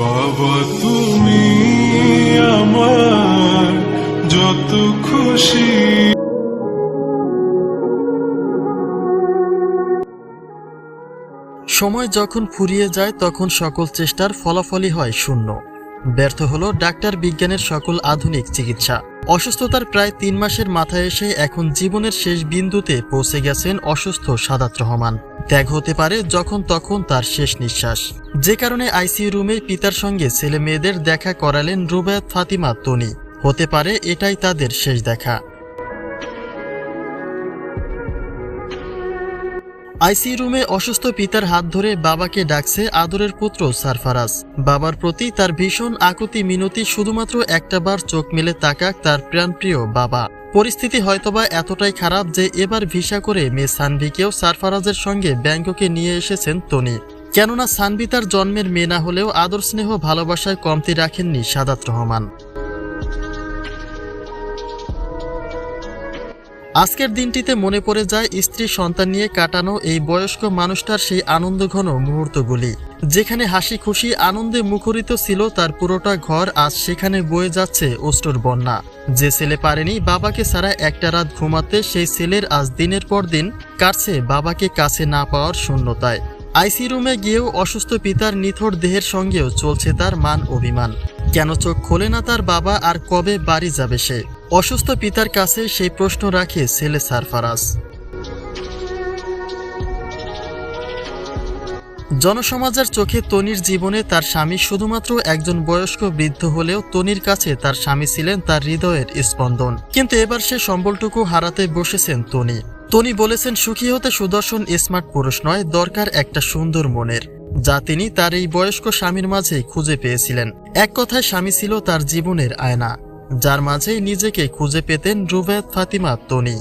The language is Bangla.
বাবা তুমি আমার যত খুশি। সময় যখন ফুরিয়ে যায়, তখন সকল চেষ্টার ফলাফলই হয় শূন্য। ব্যর্থ হলো ডাক্তার বিজ্ঞানের সকল আধুনিক চিকিৎসা। অসুস্থতার প্রায় তিন মাসের মাথায় এসে এখন জীবনের শেষ বিন্দুতে পৌঁছে গেছেন অসুস্থ সাদাত রহমান। ত্যাগ হতে পারে যখন তখন তার শেষ নিঃশ্বাস। যে কারণে আইসিইউ রুমে পিতার সঙ্গে ছেলে মেয়েদের দেখা করালেন রুবায়াত ফাতিমা তনি। হতে পারে এটাই তাদের শেষ দেখা। আইসি রুমে অসুস্থ পিতার হাত ধরে বাবাকে ডাকছে আদরের পুত্র সারফারাজ। বাবার প্রতি তার ভীষণ আকুতি মিনতি শুধুমাত্র একটাবার চোখ মেলে তাকাক তার প্রাণপ্রিয় বাবা। পরিস্থিতি হয়তোবা এতটাই খারাপ যে এবার ভিসা করে মেয়ে সানভিকেও সারফারাজের সঙ্গে ব্যাংককে নিয়ে এসেছেন তনি কেননা সানভি তার জন্মের মেয়ে না হলেও আদর স্নেহ ভালোবাসায় কমতি রাখেননি সাদাত রহমান। আজকের দিনটিতে মনে পড়ে যায় স্ত্রী সন্তান নিয়ে কাটানো এই বয়স্ক মানুষটার সেই আনন্দঘন মুহূর্তগুলি। যেখানে হাসি খুশি আনন্দে মুখরিত ছিল তার পুরোটা ঘর আজ সেখানে বয়ে যাচ্ছে অষ্টর বন্যা। যে ছেলে পারেনি বাবাকে ছাড়া একটা রাত ঘুমাতে, সেই ছেলের আজ দিনের পর দিন কাটছে বাবাকে কাছে না পাওয়ার শূন্যতায়। আইসি রুমে গিয়েও অসুস্থ পিতার নিথর দেহের সঙ্গেও চলছে তার মান অভিমান। কেন চোখ খোলে না তার বাবা আর কবে বাড়ি যাবে সে? অসুস্থ পিতার কাছে সেই প্রশ্ন রাখে ছেলে সারফারাজ। জনসমাজের চোখে তনির জীবনে তার স্বামী শুধুমাত্র একজন বয়স্ক বৃদ্ধ হলেও তনির কাছে তার স্বামী ছিলেন তার হৃদয়ের স্পন্দন। কিন্তু এবার সে সম্বলটুকু হারাতে বসেছেন তনি। তনি বলেছেন, সুখী হতে সুদর্শন স্মার্ট পুরুষ নয়, দরকার একটা সুন্দর মনের। যা তিনি তার এই বয়স্ক স্বামীর মাঝেই খুঁজে পেয়েছিলেন। এক কথায়, স্বামী ছিল তার জীবনের আয়না, যার মাঝেই নিজেকে খুঁজে পেতেন রুবেদ ফাতিমা, তনি।